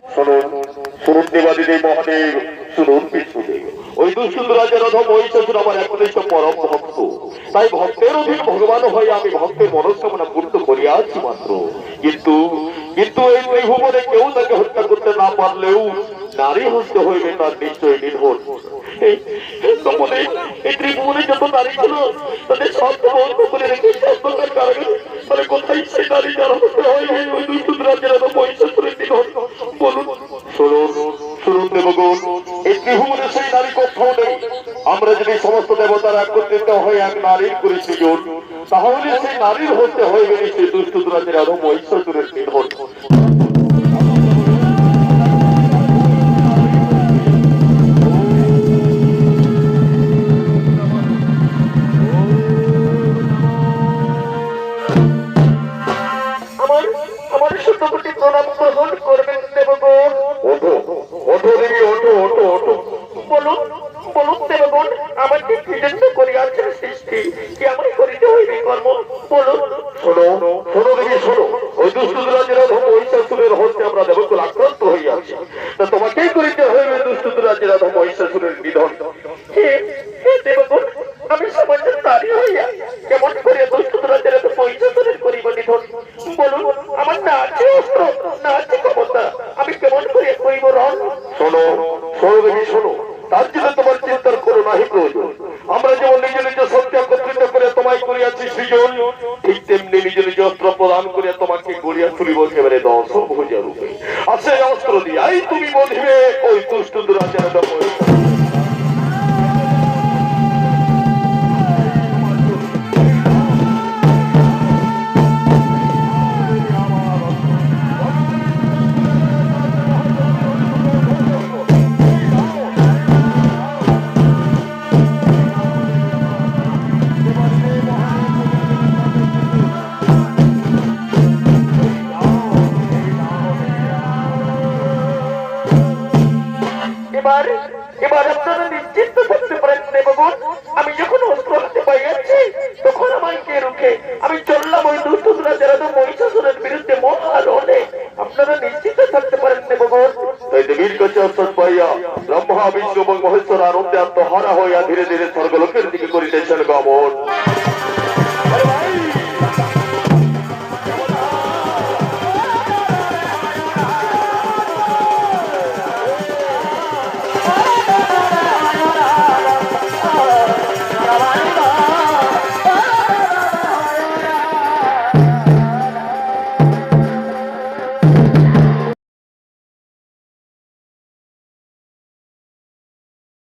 শুনুন দেবাদিদেব মহাদেব, শুনুন বিষ্ণুদেব। ওই রাজের অধম মহিষাসুর আমার একনিষ্ঠ পরম ভক্ত। তাই ভক্তের অধীন ভগবান হয়ে আমি ভক্তের মনস্কামনা পূর্ণ করিয়াছি মাত্র। কিন্তু কিন্তু এই ত্রিভুবনে কেউ তাকে হত্যা করতে না পারলেও নারী হস্ত হইবে তার নিশ্চয় নির্ভর। এই ত্রিভুবনে নারী ছিল তাদের সব বন্ধ কোথায় সেই নারী যারা হতে হয় ওই দুষ্টুন্দর রাজের অধম মহিষাসুরের আমরা যদি সমস্ত দেবতার একত্রিত হয়ে এক নারীর করি সৃজন তাহলে সেই নারীর হতে হইবে সেই দুষ্ট দুরাজের আরও মহিষাসুরের নিধন আমার আমার সত্যপতি প্রণাম গ্রহণ করবেন দেবগণ ওঠো ওঠো দেবী ওঠো ওঠো ওঠো বলুন বলুন দেবগণ আমাকে বিদন্ত করিয়াছেন সৃষ্টি কি আমায় করিতে হইবে কর্ম বলুন শোনো শোনো দেবী শোনো। ওই দুষ্ট দুরাজের আরও মহিষাসুরের হস্তে আমরা দেবকুল আক্রান্ত হইয়াছি। তা করিতে হইবে দুষ্ট দুরাজের আরও মহিষাসুরের নিধন। হে হে আমি কেমন করে তার জন্য তোমার চিন্তার করো নাহি প্রয়োজন। আমরা যেমন নিজ নিজ সত্য একত্রিত করে তোমায় করিয়াছি সৃজন, ঠিক তেমনি নিজ নিজ অস্ত্র প্রদান করিয়া তোমাকে গড়িয়া তুলিব একেবারে দশ ভুজা রূপে। আর সেই অস্ত্র দিয়াই তুমি বধিবে, ওই দুষ্ট দুরাচার এবার আপনারা নিশ্চিন্ত থাকতে পারেন দেবগণ আমি যখন অস্ত্র হাতে পাইয়াছি তখন আমায় কে রুখে আমি চললাম ওই দুষ্টরা যারা তো মহিষাসুরের বিরুদ্ধে মহারণে। আপনারা নিশ্চিন্ত থাকতে পারেন দেবগণ তাই পাইয়া ব্রহ্মা, বিষ্ণু এবং মহেশ্বর, আনন্দে আত্মহারা হইয়া ধীরে ধীরে স্বর্গলোকের দিকে করিতেছেন গমন।